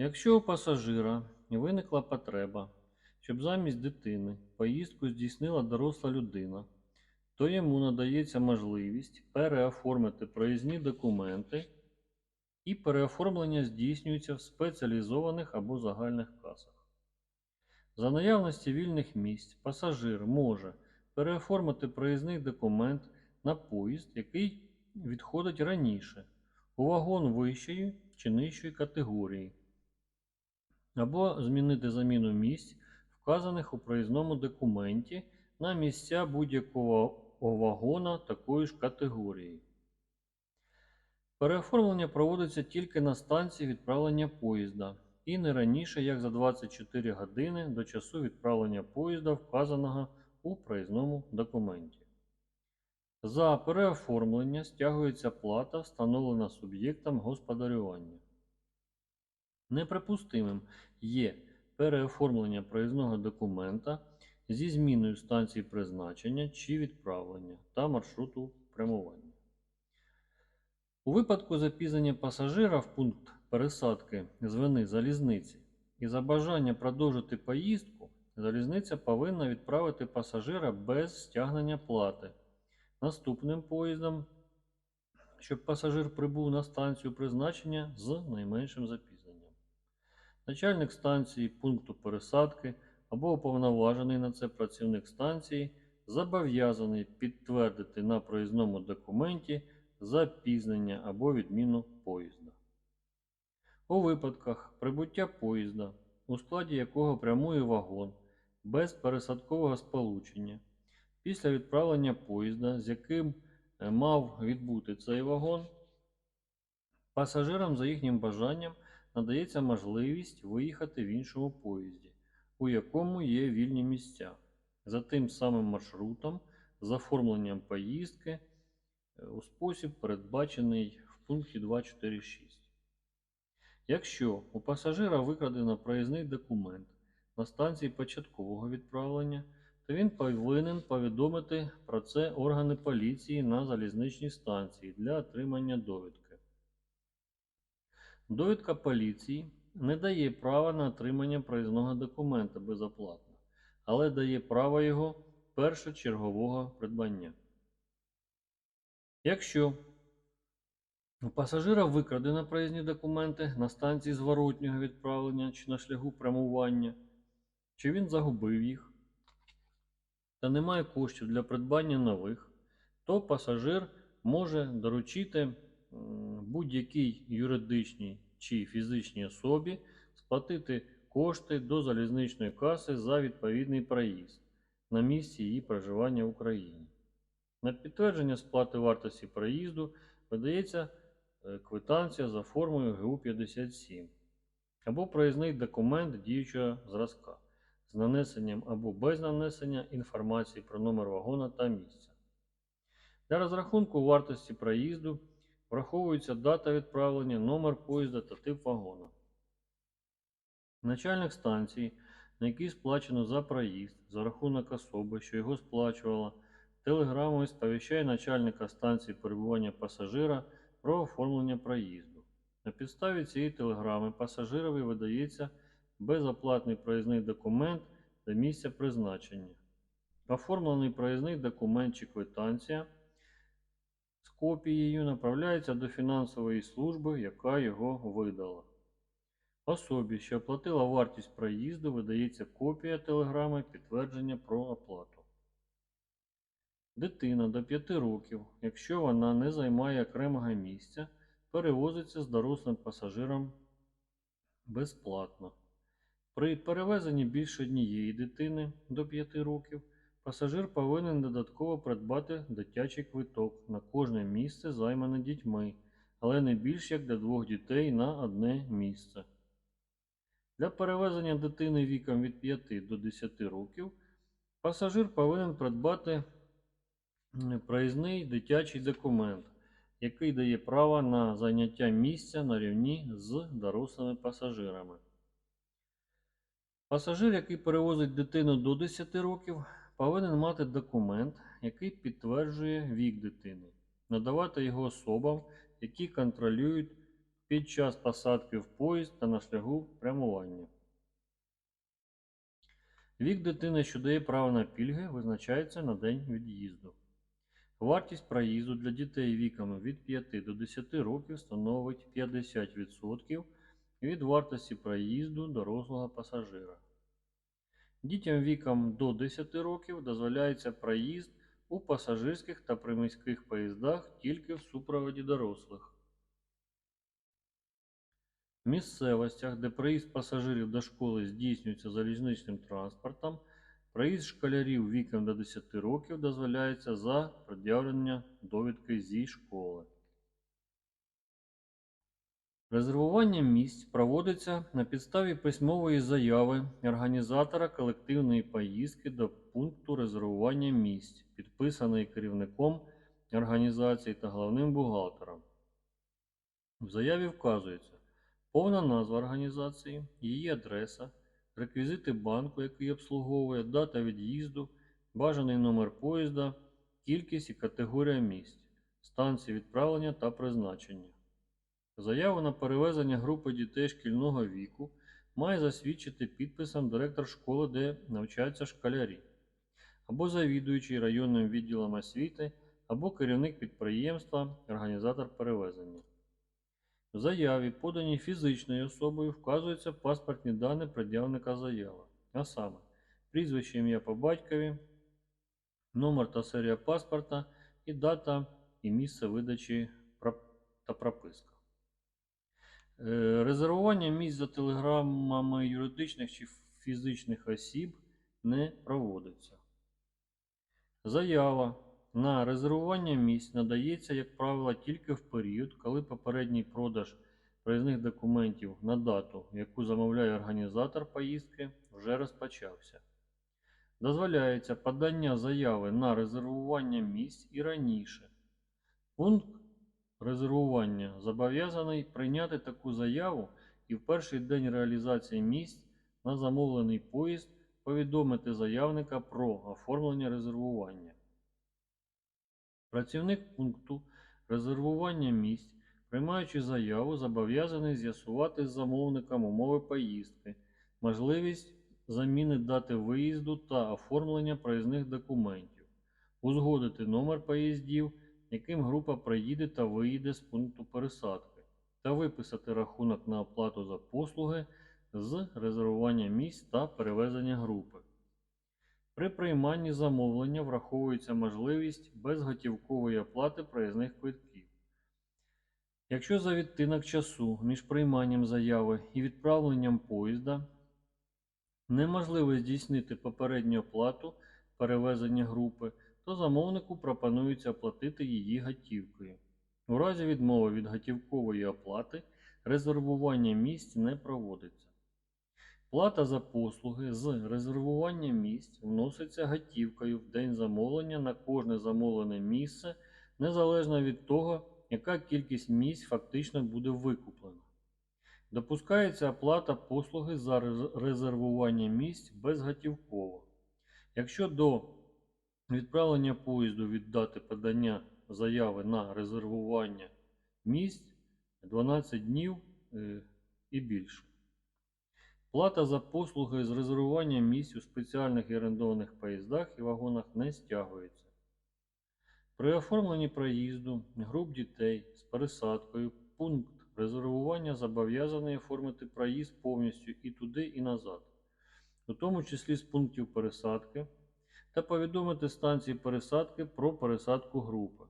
Якщо у пасажира виникла потреба, щоб замість дитини поїздку здійснила доросла людина, то йому надається можливість переоформити проїзні документи і переоформлення здійснюється в спеціалізованих або загальних касах. За наявності вільних місць пасажир може переоформити проїзний документ на поїзд, який відходить раніше, у вагон вищої чи нижчої категорії, або змінити заміну місць, вказаних у проїзному документі, на місця будь-якого вагона такої ж категорії. Переоформлення проводиться тільки на станції відправлення поїзда і не раніше, як за 24 години до часу відправлення поїзда, вказаного у проїзному документі. За переоформлення стягується плата, встановлена суб'єктом господарювання. Неприпустимим є переоформлення проїзного документа зі зміною станції призначення чи відправлення та маршруту прямування. У випадку запізнення пасажира в пункт пересадки з вини залізниці і за бажання продовжити поїздку, залізниця повинна відправити пасажира без стягнення плати наступним поїздом, щоб пасажир прибув на станцію призначення з найменшим запізненням. Начальник станції пункту пересадки або уповноважений на це працівник станції зобов'язаний підтвердити на проїзному документі запізнення або відміну поїзда. У випадках прибуття поїзда, у складі якого прямує вагон без пересадкового сполучення, після відправлення поїзда, з яким е, мав відбути цей вагон, пасажирам за їхнім бажанням надається можливість виїхати в іншому поїзді, у якому є вільні місця, за тим самим маршрутом, з оформленням поїздки е, у спосіб, передбачений в пункті 2.4.6. Якщо у пасажира викрадено проїзний документ на станції початкового відправлення, то він повинен повідомити про це органи поліції на залізничній станції для отримання довідки. Довідка поліції не дає права на отримання проїзного документа безоплатно, але дає право його першочергового придбання. Якщо у пасажира викрадено проїзні документи на станції зворотнього відправлення чи на шляху прямування, чи він загубив їх, та немає коштів для придбання нових, то пасажир може доручити будь-якій юридичній чи фізичній особі сплатити кошти до залізничної каси за відповідний проїзд на місці її проживання в Україні. На підтвердження сплати вартості проїзду видається е, квитанція за формою ГУ-57 або проїзний документ діючого зразка з нанесенням або без нанесення інформації про номер вагона та місця. Для розрахунку вартості проїзду враховується дата відправлення, номер поїзда та тип вагона. Начальник станції, на якій сплачено за проїзд, за рахунок особи, що його сплачувала, телеграмою сповіщає начальника станції перебування пасажира про оформлення проїзду. На підставі цієї телеграми пасажирові видається безоплатний проїзний документ до місця призначення. Оформлений проїзний документ чи квитанція з копією направляється до фінансової служби, яка його видала. Особі, що оплатила вартість проїзду, видається копія телеграми підтвердження про оплату. Дитина до 5 років, якщо вона не займає окремого місця, перевозиться з дорослим пасажиром безплатно. При перевезенні більше однієї дитини до 5 років пасажир повинен додатково придбати дитячий квиток на кожне місце, займане дітьми, але не більш як для двох дітей на одне місце. Для перевезення дитини віком від 5 до 10 років пасажир повинен придбати проїзний дитячий документ, який дає право на зайняття місця на рівні з дорослими пасажирами. Пасажир, який перевозить дитину до 10 років, повинен мати документ, який підтверджує вік дитини, надавати його особам, які контролюють під час посадки в поїзд та на шляху прямування. Вік дитини, що дає право на пільги, визначається на день від'їзду. Вартість проїзду для дітей віками від 5 до 10 років становить 50% від вартості проїзду дорослого пасажира. Дітям віком до 10 років дозволяється проїзд у пасажирських та приміських поїздах тільки в супроводі дорослих. В місцевостях, де проїзд пасажирів до школи здійснюється залізничним транспортом, проїзд школярів віком до 10 років дозволяється за пред'явлення довідки зі школи. Резервування місць проводиться на підставі письмової заяви організатора колективної поїздки до пункту резервування місць, підписаної керівником організації та головним бухгалтером. В заяві вказується повна назва організації, її адреса, реквізити банку, який обслуговує, дата від'їзду, бажаний номер поїзда, кількість і категорія місць, станції відправлення та призначення. Заяву на перевезення групи дітей шкільного віку має засвідчити підписом директор школи, де навчаються школярі, або завідуючий районним відділом освіти, або керівник підприємства, організатор перевезення. В заяві, поданій фізичною особою, вказуються паспортні дані пред'явника заяви, а саме прізвище ім'я по батькові, номер та серія паспорта і дата і місце видачі та прописка. Е, Резервування місць за телеграмами юридичних чи фізичних осіб не проводиться. Заява на резервування місць надається, як правило, тільки в період, коли попередній продаж проїзних документів на дату, яку замовляє організатор поїздки, вже розпочався. Дозволяється подання заяви на резервування місць і раніше. Пункт резервування зобов'язаний прийняти таку заяву і в перший день реалізації місць на замовлений поїзд повідомити заявника про оформлення резервування. Працівник пункту резервування місць, приймаючи заяву, зобов'язаний з'ясувати з замовником умови поїздки, можливість заміни дати виїзду та оформлення проїзних документів, узгодити номер поїздів, яким група приїде та виїде з пункту пересадки, та виписати рахунок на оплату за послуги з резервування місць та перевезення групи. При прийманні замовлення враховується можливість безготівкової оплати проїзних квитків. Якщо за відтинок часу між прийманням заяви і відправленням поїзда неможливо здійснити попередню оплату перевезення групи, то замовнику пропонується оплатити її готівкою. У разі відмови від готівкової оплати резервування місць не проводиться. Плата за послуги з резервування місць вноситься готівкою в день замовлення на кожне замовлене місце, незалежно від того, яка кількість місць фактично буде викуплена. Допускається оплата послуги за резервування місць безготівково. Якщо до відправлення поїзду від дати подання заяви на резервування місць 12 днів е, і більше. Плата за послуги з резервування місць у спеціальних і орендованих поїздах і вагонах не стягується. При оформленні проїзду груп дітей з пересадкою пункт резервування зобов'язаний оформити проїзд повністю і туди, і назад, у тому числі з пунктів пересадки, та повідомити станції пересадки про пересадку групи.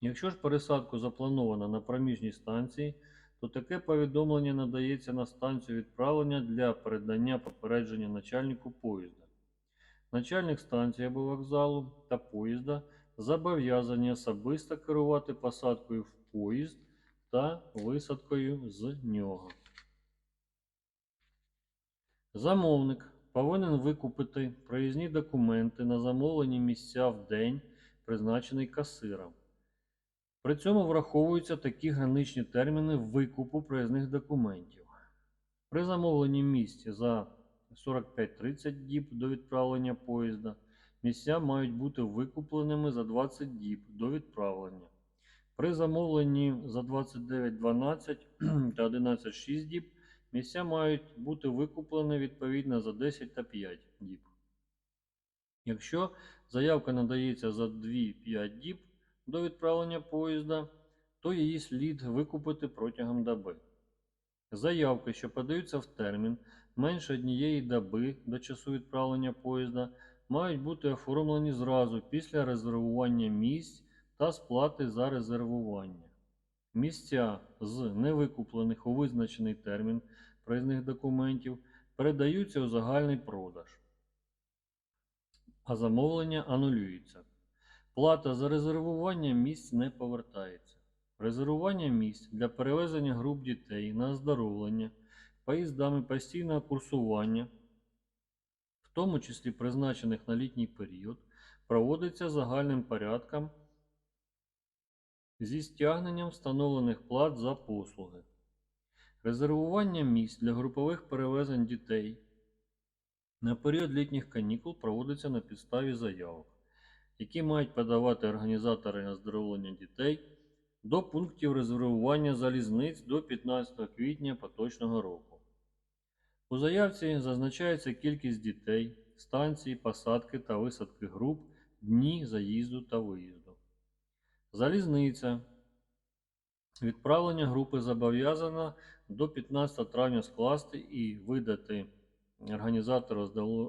Якщо ж пересадку заплановано на проміжній станції, то таке повідомлення надається на станцію відправлення для передання попередження начальнику поїзда. Начальник станції або вокзалу та поїзда зобов'язані особисто керувати посадкою в поїзд та висадкою з нього. Замовник повинен викупити проїзні документи на замовлені місця в день, призначений касиром. При цьому враховуються такі граничні терміни викупу проїзних документів. При замовленні місць за 45-30 діб до відправлення поїзда місця мають бути викупленими за 20 діб до відправлення. При замовленні за 29.12 та 11.6 діб місця мають бути викуплені відповідно за 10 та 5 діб. Якщо заявка надається за 2-5 діб до відправлення поїзда, то її слід викупити протягом доби. Заявки, що подаються в термін менше однієї доби до часу відправлення поїзда, мають бути оформлені зразу після резервування місць та сплати за резервування. Місця з невикуплених у визначений термін проїзних документів передаються у загальний продаж, а замовлення анулюється. Плата за резервування місць не повертається. Резервування місць для перевезення груп дітей на оздоровлення поїздами постійного курсування, в тому числі призначених на літній період, проводиться загальним порядком зі стягненням встановлених плат за послуги. Резервування місць для групових перевезень дітей на період літніх канікул проводиться на підставі заявок, які мають подавати організатори оздоровлення дітей до пунктів резервування залізниць до 15 квітня поточного року. У заявці зазначається кількість дітей, станції, посадки та висадки груп, дні заїзду та виїзду. Залізниця. Відправлення групи зобов'язана до 15 травня скласти і видати організатору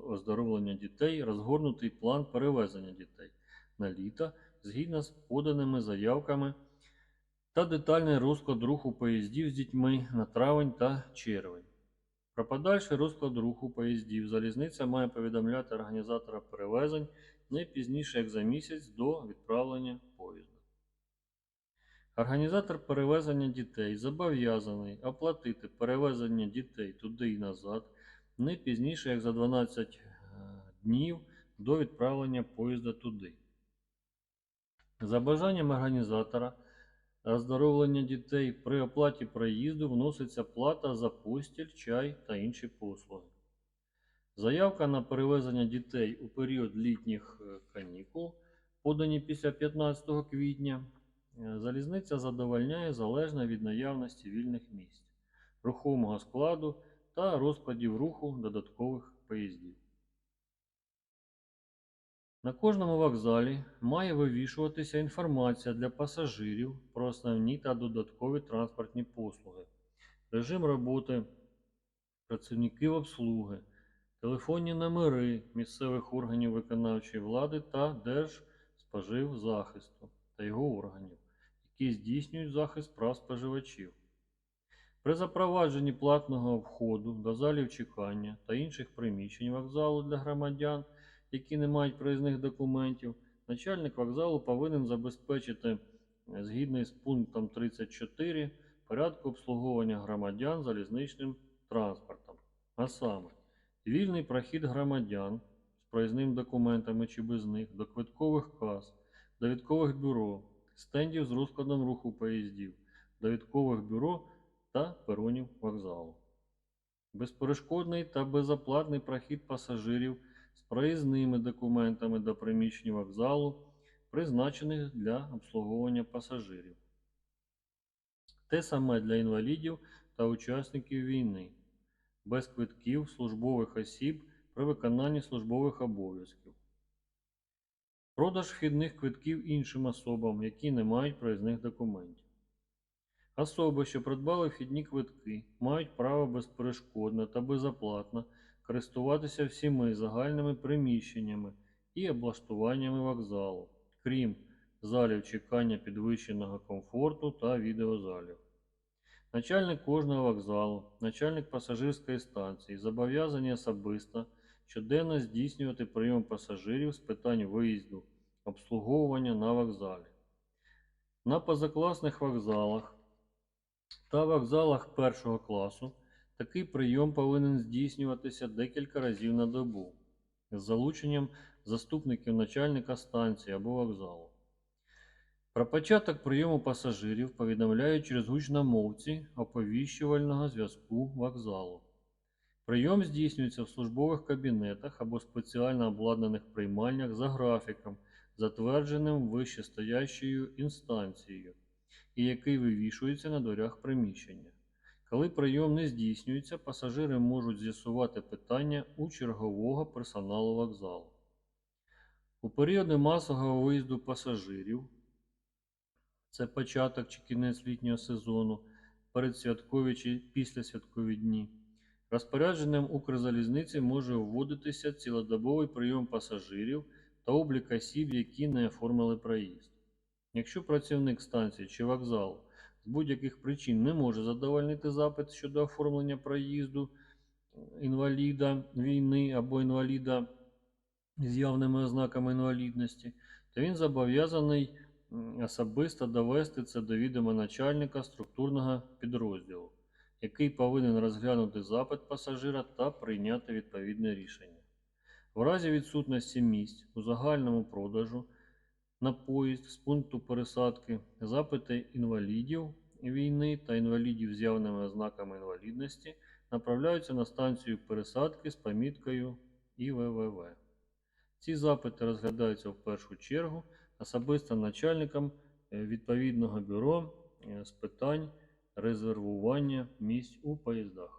оздоровлення дітей розгорнутий план перевезення дітей на літо згідно з поданими заявками та детальний розклад руху поїздів з дітьми на травень та червень. Про подальший розклад руху поїздів залізниця має повідомляти організатора перевезень не пізніше як за місяць до відправлення. Організатор перевезення дітей зобов'язаний оплатити перевезення дітей туди і назад не пізніше як за 12 е, днів до відправлення поїзда туди. За бажанням організатора оздоровлення дітей при оплаті проїзду вноситься плата за постіль, чай та інші послуги. Заявка на перевезення дітей у період літніх е, канікул, подані після 15 квітня, залізниця задовольняє залежно від наявності вільних місць, рухомого складу та розкладів руху додаткових поїздів. На кожному вокзалі має вивішуватися інформація для пасажирів про основні та додаткові транспортні послуги, режим роботи працівників обслуги, телефонні номери місцевих органів виконавчої влади та Держспоживзахисту та його органів, які здійснюють захист прав споживачів. При запровадженні платного входу до залів чекання та інших приміщень вокзалу для громадян, які не мають проїзних документів, начальник вокзалу повинен забезпечити, е, згідно з пунктом 34, порядку обслуговування громадян залізничним транспортом. А саме, вільний прохід громадян з проїзним документами чи без них до квиткових кас, довідкових бюро, стендів з розкладом руху поїздів, довідкових бюро та перонів вокзалу. Безперешкодний та безоплатний прохід пасажирів з проїзними документами до приміщень вокзалу, призначених для обслуговування пасажирів. Те саме для інвалідів та учасників війни, без квитків службових осіб при виконанні службових обов'язків. Продаж вхідних квитків іншим особам, які не мають проїзних документів. Особи, що придбали вхідні квитки, мають право безперешкодно та безоплатно користуватися всіми загальними приміщеннями і облаштуваннями вокзалу, крім залів чекання підвищеного комфорту та відеозалів. Начальник кожного вокзалу, начальник пасажирської станції зобов'язані особисто щоденно здійснювати прийом пасажирів з питань виїзду, обслуговування на вокзалі. На позакласних вокзалах та вокзалах першого класу такий прийом повинен здійснюватися декілька разів на добу з залученням заступників начальника станції або вокзалу. Про початок прийому пасажирів повідомляють через гучномовці оповіщувального зв'язку вокзалу. Прийом здійснюється в службових кабінетах або спеціально обладнаних приймальнях за графіком, затвердженим вищестоящою інстанцією і який вивішується на дверях приміщення. Коли прийом не здійснюється, пасажири можуть з'ясувати питання у чергового персоналу вокзалу. У періоди масового виїзду пасажирів, це початок чи кінець літнього сезону, передсвяткові чи післясвяткові дні, розпорядженням Укрзалізниці може вводитися цілодобовий прийом пасажирів та облік осіб, які не оформили проїзд. Якщо працівник станції чи вокзалу з будь-яких причин не може задовольнити запит щодо оформлення проїзду інваліда війни або інваліда з явними ознаками інвалідності, то він зобов'язаний особисто довести це до відома начальника структурного підрозділу, який повинен розглянути запит пасажира та прийняти відповідне рішення. В разі відсутності місць у загальному продажу на поїзд з пункту пересадки запити інвалідів війни та інвалідів з явними ознаками інвалідності направляються на станцію пересадки з поміткою ІВВВ. Ці запити розглядаються в першу чергу особисто начальником е, відповідного бюро е, з питань резервування місць у поїздах.